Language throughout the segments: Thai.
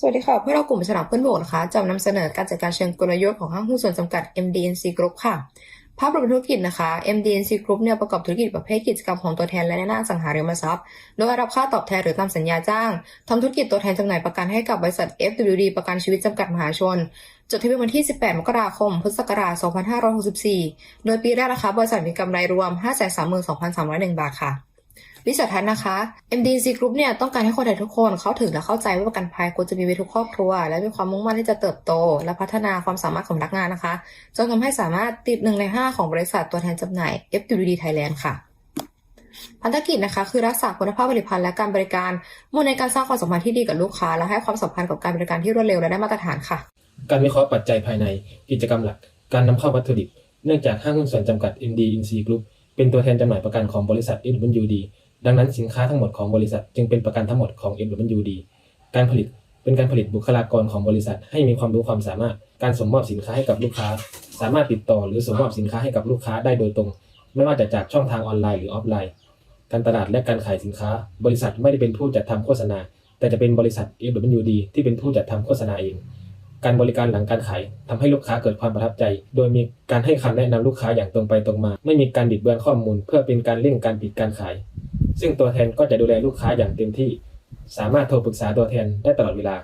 สวัสดีค่ะ เพื่อนเรากลุ่มฉลามเพื่อนบกนะคะจะนำเสนอการจัดการเชิงกลยุทธ์ของห้างหุ้นส่วนจำกัด MDNC Group ค่ะ ภาพรวมธุรกิจนะคะ MDNC Group เนี่ยประกอบธุรกิจประเภทกิจกรรมของตัวแทนและแนะนำสังหาริมทรัพย์ โดยรับค่าตอบแทนหรือตามสัญญาจ้างทำธุรกิจตัวแทนจำหน่ายประกันให้กับบริษัท FWD ประกันชีวิตจำกัดมหาชน จดทะเบียนวันที่ 18 มกราคม พุทธศักราช 2564 โดยปีแรกนะคะบริษัทมีกำไรรวม 532,301 บาทค่ะ วิสัยทัศน์นะคะ MDC Group เนี่ยต้องการให้คนไทยทุกคนเข้าถึงและเข้าใจว่าประกันภัยควรจะมีไว้ทุกครอบครัว และมีความมุ่งมั่นที่จะเติบโต และพัฒนาความสามารถของพนักงานนะคะ จนทำให้สามารถติดหนึ่งในห้าของบริษัทตัวแทนจำหน่าย FWD Thailand ค่ะพันธกิจนะคะคือรักษาคุณภาพผลิตภัณฑ์และการบริการมุ่งในการสร้างความสัมพันธ์ที่ดีกับลูกค้า และให้ความสัมพันธ์กับการบริการที่รวดเร็วและได้มาตรฐานค่ะ การวิเคราะห์ปัจจัยภายในกิจกรรมหลัก การนำเข้าวัตถุดิบ เนื่องจากห้างหุ้นส่วนจำกัด MD Inc Group เป็นตัวแทนจำหน่ายประกันของบริษัท FWD ดังนั้นสินค้าทั้งหมดของบริษัท จึงเป็นประกันทั้งหมดของ FWD การผลิตเป็นการผลิตบุคลากรของบริษัท ให้มีความรู้ความสามารถ การส่งมอบสินค้าให้กับลูกค้า สามารถติดต่อหรือส่งมอบสินค้าให้กับลูกค้าได้โดยตรง ไม่ว่าจะจากช่องทางออนไลน์หรือออฟไลน์ การตลาดและการขายสินค้า บริษัทไม่ได้เป็นผู้จัดทำโฆษณา แต่จะเป็นบริษัท FWD ที่เป็นผู้จัดทำโฆษณาเอง การบริการหลังการขายทำให้ลูกค้าเกิดความประทับใจ โดยมีการให้คำแนะนำลูกค้าอย่างตรงไปตรงมา ไม่มีการบิดเบือนข้อมูล เพื่อเป็นการเร่งการปิดการขาย ซึ่งตัวแทนก็จะดูแลลูกค้าอย่างเต็มที่ สามารถโทรปรึกษาตัวแทนได้ตลอดเวลา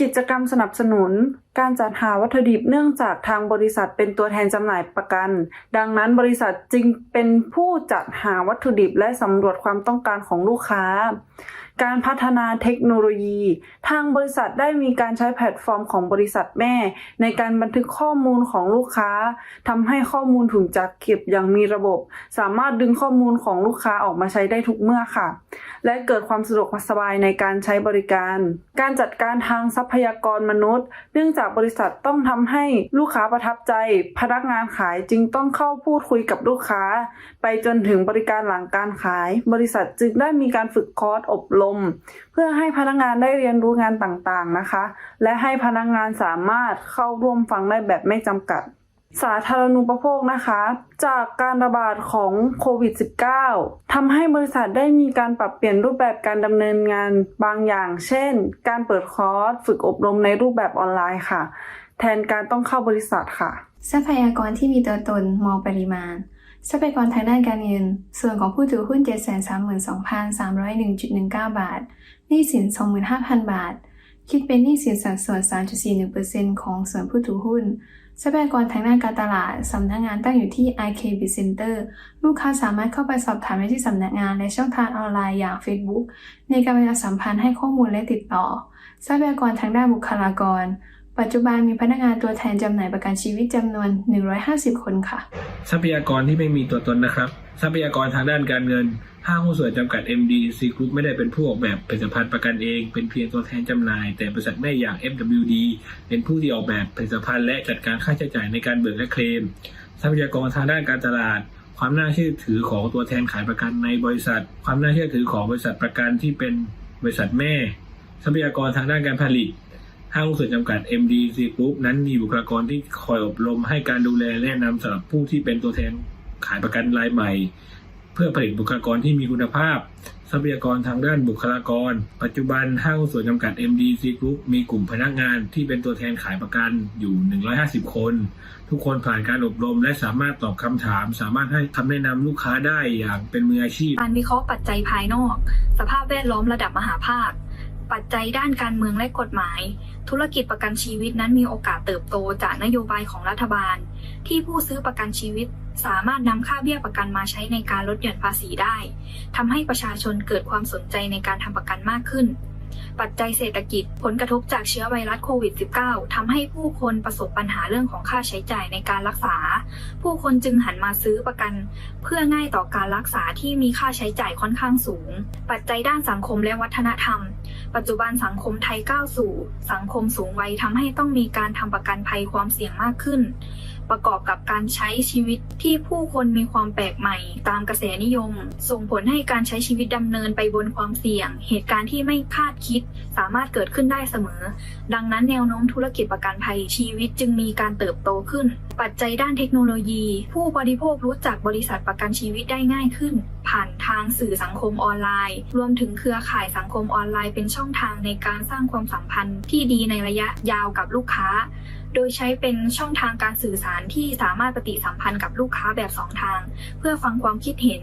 กิจกรรมสนับสนุน การจัดหาวัตถุดิบเนื่องจากทางบริษัทเป็นตัวแทนจำหน่ายประกัน ดังนั้นบริษัทจึงเป็นผู้จัดหาวัตถุดิบและสำรวจความต้องการของลูกค้า การพัฒนาเทคโนโลยี ทางบริษัทได้มีการใช้แพลตฟอร์มของบริษัทแม่ ในการบันทึกข้อมูลของลูกค้าทำให้ข้อมูลถูกจัดเก็บอย่างมีระบบ สามารถดึงข้อมูลของลูกค้าออกมาใช้ได้ทุกเมื่อค่ะ และเกิดความสะดวกสบายในการใช้บริการ การจัดการทางทรัพยากรมนุษย์ เนื่องจากบริษัทต้องทำให้ลูกค้าประทับใจ พนักงานขายจึงต้องเข้าพูดคุยกับลูกค้า ไปจนถึงบริการหลังการขาย บริษัทจึงได้มีการฝึกคอร์สอบรม เพื่อให้พนักงานได้เรียนรู้งานต่างๆนะคะ และให้พนักงานสามารถเข้าร่วมฟังได้แบบไม่จำกัด สาธารณูปโภคนะคะ จากการระบาดของโควิด -19 ทำให้บริษัทได้มีการปรับเปลี่ยนรูปแบบการดำเนินงานบางอย่าง เช่น การเปิดคอร์สฝึกอบรมในรูปแบบออนไลน์ค่ะ แทนการต้องเข้าบริษัทค่ะ ทรัพยากรที่มีตัวตนมองปริมาณ ทรัพยากรทางด้านการเงิน ส่วนของผู้ถือหุ้น 732,301.19 บาทหนี้สิน 25,000 บาท คิดเป็นหนี้สินสัดส่วน 3.41%ของส่วนผู้ถือหุ้น ทรัพยากรทางด้านการตลาด สำนักงานตั้งอยู่ที่ IK b i z Center ลูกค้าสามารถเข้าไปสอบถามได้ที่สำนักงานและช่องทางออนไลน์อย่าง Facebook ในการประชาสัมพันธ์ให้ข้อมูลและติดต่อ ทรัพยากรทางด้านบุคลากร ปัจจุบันมีพนักงานตัวแทนจำหน่ายประกันชีวิตจำนวน 150 คนค่ะ ทรัพยากรที่ไม่มีตัวตนนะครับ ทรัพยากรทางด้านการเงินห้างหุ้นส่วนจำกัด MDC Group ไม่ได้เป็นผู้ออกแบบผลิตภัณฑ์ประกันเอง เป็นเพียงตัวแทนจำหน่าย แต่บริษัทแม่อย่าง FWD เป็นผู้ที่ออกแบบผลิตภัณฑ์และจัดการค่าใช้จ่ายในการเบิกและเคลม ทรัพยากรทางด้านการตลาด ความน่าเชื่อถือของตัวแทนขายประกันในบริษัท ความน่าเชื่อถือของบริษัทประกันที่เป็นบริษัทแม่ ทรัพยากรทางด้านการผลิต ห้างหุ้นส่วนจำกัด MDC Group นั้นมีบุคลากรที่คอยอบรมให้การดูแลแนะนำสำหรับผู้ที่เป็นตัวแทนขายประกันรายใหม่ เพื่อผลิตบุคลากรที่มีคุณภาพ ทรัพยากรทางด้านบุคลากร ปัจจุบันห้างหุ้นส่วนจำกัด MDC Group มีกลุ่มพนักงานที่เป็นตัวแทนขายประกันอยู่ 150 คน ทุกคนผ่านการอบรมและสามารถตอบคำถาม สามารถให้คำแนะนำลูกค้าได้อย่างเป็นมืออาชีพ การวิเคราะห์ปัจจัยภายนอก สภาพแวดล้อมระดับมหาภาค ปัจจัยด้านการเมืองและกฎหมาย ธุรกิจประกันชีวิตนั้นมีโอกาสเติบโตจากนโยบายของรัฐบาล ที่ผู้ซื้อประกันชีวิตสามารถนำค่าเบี้ยประกันมาใช้ในการลดหย่อนภาษีได้ทำให้ประชาชนเกิดความสนใจในการทำประกันมากขึ้น ปัจจัยเศรษฐกิจ ผลกระทบจากเชื้อไวรัสโควิด -19 ทำให้ผู้คนประสบปัญหาเรื่องของค่าใช้จ่ายในการรักษา ผู้คนจึงหันมาซื้อประกัน เพื่อง่ายต่อการรักษาที่มีค่าใช้จ่ายค่อนข้างสูง ปัจจัยด้านสังคมและวัฒนธรรม ปัจจุบันสังคมไทยก้าวสู่ สังคมสูงวัยทำให้ต้องมีการทำประกันภัยความเสี่ยงมากขึ้น ประกอบกับการใช้ชีวิตที่ผู้คนมีความแปลกใหม่ ตามกระแสนิยม ส่งผลให้การใช้ชีวิตดำเนินไปบนความเสี่ยง เหตุการณ์ที่ไม่คาดคิดสามารถเกิดขึ้นได้เสมอ ดังนั้นแนวโน้มธุรกิจประกันภัยชีวิตจึงมีการเติบโตขึ้น ปัจจัยด้านเทคโนโลยี ผู้บริโภครู้จักบริษัทประกันชีวิตได้ง่ายขึ้น ผ่านทางสื่อสังคมออนไลน์ รวมถึงเครือข่ายสังคมออนไลน์ เป็นช่องทางในการสร้างความสัมพันธ์ที่ดีในระยะยาวกับลูกค้า โดยใช้เป็นช่องทางการสื่อสารที่สามารถปฏิสัมพันธ์กับลูกค้าแบบสองทาง เพื่อฟังความคิดเห็น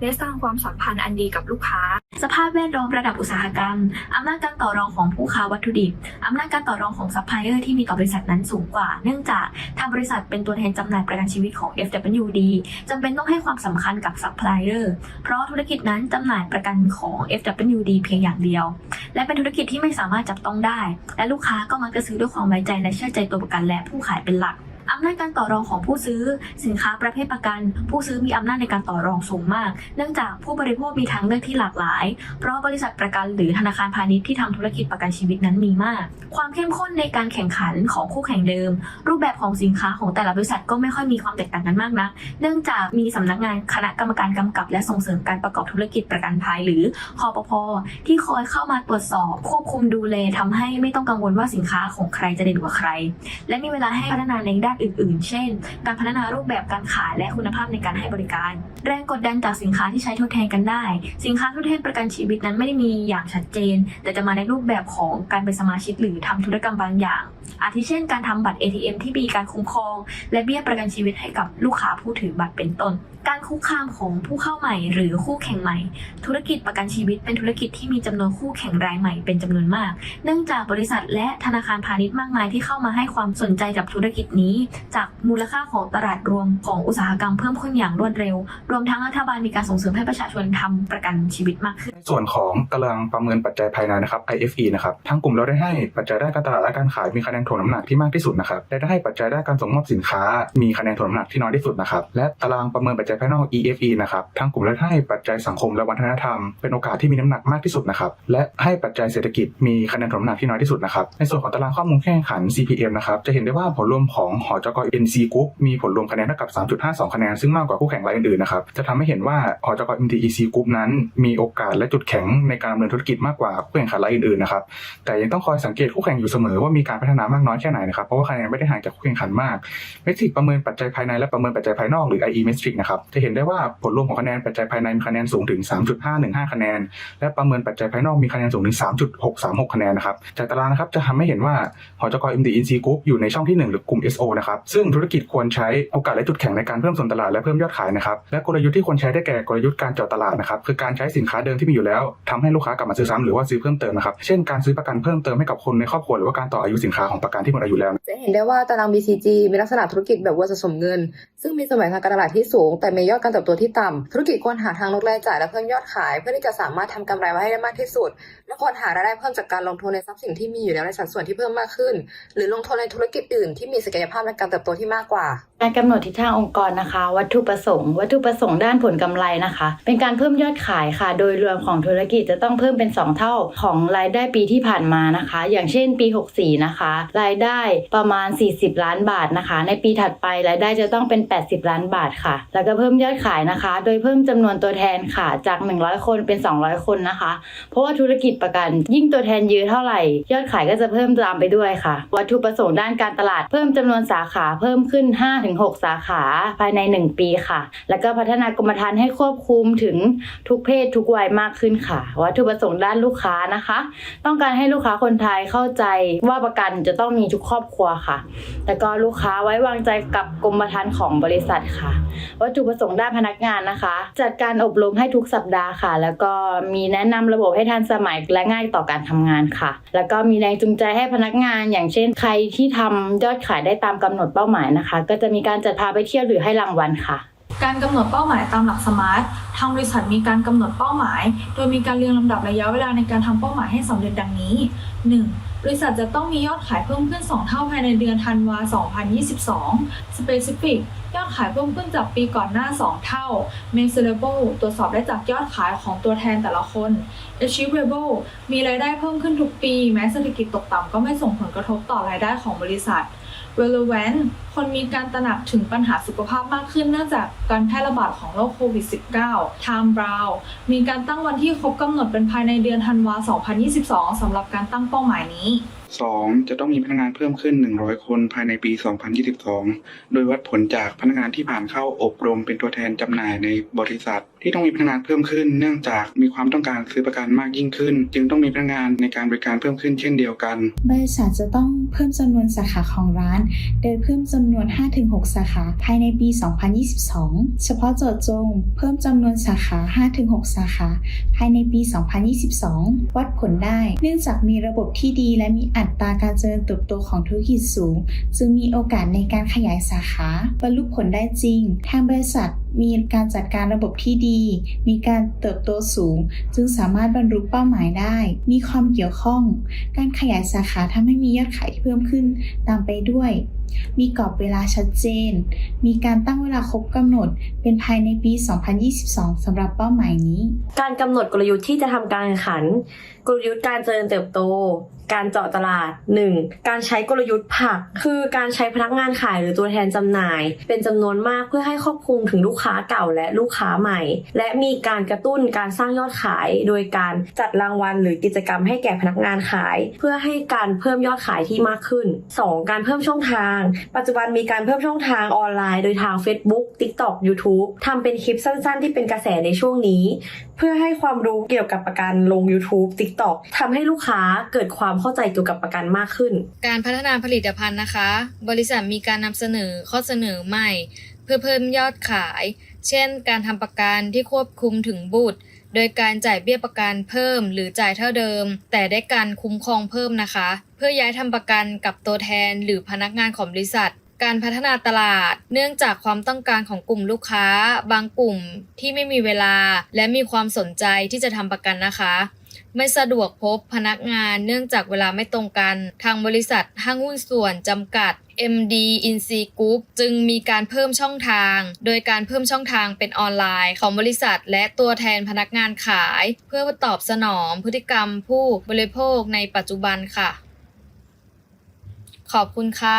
และสร้างความสัมพันธ์อันดีกับลูกค้า สภาพแวดล้อมระดับอุตสาหกรรมอำนาจการต่อรองของผู้ค้าวัตถุดิบอำนาจการต่อรองของซัพพลายเออร์ที่มีต่อบริษัทนั้นสูงกว่า เนื่องจากทางบริษัทเป็นตัวแทนจำหน่ายประกันชีวิตของ FWD จำเป็นต้องให้ความสำคัญกับซัพพลายเออร์เพราะธุรกิจนั้นจำหน่ายประกันของ FWD เพียงอย่างเดียว และเป็นธุรกิจที่ไม่สามารถจับต้องได้ และลูกค้าก็มักจะซื้อด้วยความไว้ใจและเชื่อใจตัวประกันและผู้ขายเป็นหลัก อำนาจการต่อรองของผู้ซื้อ สินค้าประเภทประกัน ผู้ซื้อมีอำนาจในการต่อรองสูงมาก เนื่องจากผู้บริโภคมีทางเลือกที่หลากหลาย เพราะบริษัทประกันหรือธนาคารพาณิชย์ที่ทำธุรกิจประกันชีวิตนั้นมีมาก ความเข้มข้นในการแข่งขันของคู่แข่งเดิม รูปแบบของสินค้าของแต่ละบริษัทก็ไม่ค่อยมีความแตกต่างกันมากนัก เนื่องจากมีสำนักงานคณะกรรมการกำกับ และส่งเสริมการประกอบธุรกิจประกันภัยหรือคอปพที่คอยเข้ามาตรวจสอบ ควบคุมดูแลทำให้ไม่ต้องกังวลว่าสินค้าของใครจะเด่นกว่าใคร และมีเวลาให้พัฒนาในด้านอื่นๆ เช่น การพัฒนารูปแบบการขายและคุณภาพในการให้บริการ แรงกดดันจากสินค้าที่ใช้ทดแทนกันได้ สินค้าทดแทนประกันชีวิตนั้นไม่ได้มีอย่างชัดเจน แต่จะมาในรูปแบบของการเป็นสมาชิกหรือทำธุรกรรมบางอย่างอาทิเช่นการทำบัตร ATM ที่มีการคุ้มครอง และเบี้ยประกันชีวิตให้กับลูกค้าผู้ถือบัตรเป็นต้น การคุกคามของผู้เข้าใหม่หรือคู่แข่งใหม่ ธุรกิจประกันชีวิตเป็นธุรกิจที่มีจำนวนคู่แข่งรายใหม่เป็นจำนวนมาก เนื่องจากบริษัทและธนาคารพาณิชย์มากมายที่เข้ามาให้ความสนใจกับธุรกิจนี้ จากมูลค่าของตลาดรวมของอุตสาหกรรมเพิ่มขึ้นอย่างรวดเร็ว รวมทั้งรัฐบาลมีการส่งเสริมให้ประชาชนทำประกันชีวิตมากขึ้นในส่วนของตารางประเมินปัจจัยภายในนะครับ IFE นะครับทางกลุ่มเราได้ให้ปัจจัยด้านการตลาดและการขายมีคะะแนนถ่วงน้ำหนักที่มากที่สุดนะครับและได้ให้ปัจจัยด้านการส่งมอบสินค้า มีคะแนนถ่วงน้ำหนักที่น้อยที่สุดนะครับและตารางประเมินปัจจัยภายนอก EFE นะครับทางกลุ่มเราได้ให้ปัจจัยสังคมและวัฒนธรรมเป็นโอกาสที่มีน้ำหนักมากที่สุดนะครับและให้ปัจจัยเศรษฐกิจมีคะแนนถ่วงน้ำหนักที่น้อยที่สุดนะครับในส่วนของตารางข้อมูลแข่งขัน CPM นะครับจะเห็นได้ว่าผลรวมของหอจก NC Group มีผลรวมคะแนนเท่ากับ 3.52 คะแนนซึ่งมากกว่าคู่แข่งรายอื่นๆนะครับจะทำให้เห็นว่าหอจก MTEC Group นั้น มีโอกาสและจุดแข็งในการดำเนินธุรกิจมากกว่าคู่แข่งขันรายอื่นๆนะครับแต่ยังต้องคอยสังเกตคู่แข่งอยู่เสมอว่ามีการพัฒนามากน้อยแค่ไหนนะครับ เพราะว่าคะแนนไม่ได้ห่างจากคู่แข่งขันมากเมทริกประเมินปัจจัยภายในและประเมินปัจจัยภายนอกหรือ IE metric นะครับจะเห็นได้ว่าผลรวมของคะแนนปัจจัยภายในมีคะแนนสูงถึง 3.515 คะแนน และประเมินปัจจัยภายนอกมีคะแนนสูงถึง 3.636 คะแนนนะครับจากตารางนะครับจะทำให้เห็นว่าหอจก MD INC Group อยู่ในช่องที่ 1 หรือกลุ่ม SO นะครับซึ่งธุรกิจควรใช้โอกาสและจุดแข็งในการเพิ่มส่วนตลาดและเพิ่มยอดขายนะครับและกลยุทธ์ที่ควรใช้ได้แก่กลยุทธ์การเจาะตลาดนะครับคือการใช้สินค้าเดิมที่มีอยู่แล้วทำให้ลูกค้ากลับมาซื้อซ้ำหรือว่าซื้อเพิ่มเติมนะครับเช่นการซื้อประกันเพิ่มเติมให้กับคนในครอบครัวหรือว่าการต่ออายุสินค้าของประกันที่หมดอายุแล้ว จะเห็นได้ว่าตาราง BCG มีลักษณะธุรกิจแบบวัวสะสมเงิน ซึ่งมีสมัยทางการตลาดที่สูง แต่มียอดการเติบโตที่ต่ำธุรกิจควรหาทางลดรายจ่ายและเพิ่มยอดขาย เพื่อที่จะสามารถทำกำไรไว้ให้ได้มากที่สุด และควรหารายได้เพิ่มจากการลงทุนในทรัพย์สินที่มีอยู่แล้วในสัดส่วนที่เพิ่มมากขึ้น หรือลงทุนในธุรกิจอื่นที่มีศักยภาพในการเติบโตที่มากกว่า การกำหนดทิศทางองค์กรนะคะ วัตถุประสงค์ วัตถุประสงค์ด้านผลกำไรนะคะ เป็นการเพิ่มยอดขายค่ะ โดยรวมของธุรกิจจะต้องเพิ่มเป็น 2 เท่าของรายได้ปีที่ผ่านมานะคะ อย่างเช่นปี 64 นะคะ รายได้ประมาณ 40 ล้านบาทนะคะ ในปีถัดไปรายได้จะต้องเป็น 80 ล้านบาทค่ะ แล้วก็เพิ่มยอดขายนะคะ โดยเพิ่มจำนวนตัวแทนค่ะ จาก 100 คนเป็น 200 คนนะคะ เพราะว่าธุรกิจประกัน ยิ่งตัวแทนเยอะเท่าไหร่ ยอดขายก็จะเพิ่มตามไปด้วยค่ะ วัตถุประสงค์ด้านการตลาด เพิ่มจำนวนสาขาเพิ่มขึ้น5ถึง5-6สาขาภายใน 1 ปีค่ะ แล้วก็พัฒนากรมธรรม์ให้ควบคุมถึงทุกเพศทุกวัยมากขึ้นค่ะ วัตถุประสงค์ด้านลูกค้านะคะ ต้องการให้ลูกค้าคนไทยเข้าใจว่าประกันจะต้องมีทุกครอบครัวค่ะ แล้วก็ลูกค้าไว้วางใจกับกรมธรรม์ของบริษัทค่ะ วัตถุประสงค์ด้านพนักงานนะคะ จัดการอบรมให้ทุกสัปดาห์ค่ะ แล้วก็มีแนะนำระบบให้ทันสมัยและง่ายต่อการทำงานค่ะ แล้วก็มีแรงจูงใจให้พนักงาน อย่างเช่น ใครที่ทำยอดขายได้ตามกำหนดเป้าหมายนะคะ ก็จะมีการจัดพาไปเที่ยวหรือให้รางวัลค่ะ การกำหนดเป้าหมายตามหลักสมาร์ท ทางบริษัทมีการกำหนดเป้าหมาย โดยมีการเรียงลำดับระยะเวลาในการทำเป้าหมายให้สำเร็จดังนี้ 1. บริษัทจะต้องมียอดขายเพิ่มขึ้น 2 เท่าภายในเดือนธันวา 2022 Specific ยอดขายเพิ่มขึ้นจากปีก่อนหน้า 2 เท่า Measurable ตรวจสอบได้จากยอดขายของตัวแทนแต่ละคน Achievable มีรายได้เพิ่มขึ้นทุกปี แม้เศรษฐกิจตกต่ำก็ไม่ส่งผลกระทบต่อรายได้ของบริษัท relevant คนมีการตระหนักถึงปัญหาสุขภาพมากขึ้นเนื่องจากการแพร่ระบาดของโรคโควิด -19 Time Brown มีการตั้งวันที่ครบกำหนดเป็นภายในเดือนธันวาคม2022 สำหรับการตั้งเป้าหมายนี้ 2. จะต้องมีพนักงานเพิ่มขึ้น 100 คนภายในปี 2022 โดยวัดผลจากพนักงานที่ผ่านเข้าอบรมเป็นตัวแทนจำหน่ายในบริษัท ที่ต้องมีพนักงานเพิ่มขึ้น เนื่องจากมีความต้องการซื้อประกันมากยิ่งขึ้น จึงต้องมีพนักงานในการบริการเพิ่มขึ้นเช่นเดียวกัน บริษัทจะต้องเพิ่มจำนวนสาขาของร้าน โดยเพิ่มจำนวน 5-6 สาขาภายในปี 2022 เฉพาะเจาะจง เพิ่มจำนวนสาขา 5-6 สาขา ภายในปี 2022 วัดผลได้ เนื่องจากมีระบบที่ดีและมีอัตราการเจริญเติบโตของธุรกิจสูง จึงมีโอกาสในการขยายสาขา บรรลุผลได้จริง ทางบริษัทมีการจัดการระบบที่ดี มีการเติบโตสูง จึงสามารถบรรลุเป้าหมายได้ มีความเกี่ยวข้อง การขยายสาขาทำให้มียอดขายที่เพิ่มขึ้นตามไปด้วย มีกรอบเวลาชัดเจน มีการตั้งเวลาครบกำหนด เป็นภายในปี 2022 สำหรับเป้าหมายนี้ การกำหนดกลยุทธ์ที่จะทำการแข่งขัน กลยุทธ์การเจริญเติบโต การเจาะตลาด 1. การใช้กลยุทธ์ผัก คือการใช้พนักงานขายหรือตัวแทนจำหน่าย เป็นจำนวนมากเพื่อให้ครอบคลุมถึงลูกค้าเก่าและลูกค้าใหม่ และมีการกระตุ้นการสร้างยอดขาย โดยการจัดรางวัลหรือกิจกรรมให้แก่พนักงานขาย เพื่อให้การเพิ่มยอดขายที่มากขึ้น 2. การเพิ่มช่องทางปัจจุบันมีการเพิ่มช่องทางออนไลน์โดยทาง Facebook TikTok YouTube ทำเป็นคลิปสั้นๆ ที่เป็นกระแสในช่วงนี้ เพื่อให้ความรู้เกี่ยวกับประกันลง YouTube TikTok ทำให้ลูกค้าเกิดความเข้าใจเกี่ยวกับประกันมากขึ้น การพัฒนาผลิตภัณฑ์นะคะ บริษัทมีการนำเสนอข้อเสนอใหม่ เพื่อเพิ่มยอดขาย เช่น การทำประกันที่ควบคุมถึงบุตร โดยการจ่ายเบี้ยประกันเพิ่มหรือจ่ายเท่าเดิม แต่ได้การคุ้มครองเพิ่มนะคะ เพื่อย้ายทำประกันกับตัวแทนหรือพนักงานของบริษัท การพัฒนาตลาด เนื่องจากความต้องการของกลุ่มลูกค้า บางกลุ่มที่ไม่มีเวลา และมีความสนใจที่จะทำประกันนะคะ ไม่สะดวกพบพนักงานเนื่องจากเวลาไม่ตรงกัน ทางบริษัทห้างหุ้นส่วนจำกัด MD i n s e Group จึงมีการเพิ่มช่องทาง โดยการเพิ่มช่องทางเป็นออนไลน์ของบริษัท และตัวแทนพนักงานขาย เพื่อตอบสนองพฤติกรรมผู้บริโภคในปัจจุบันค่ะ ขอบคุณค่ะ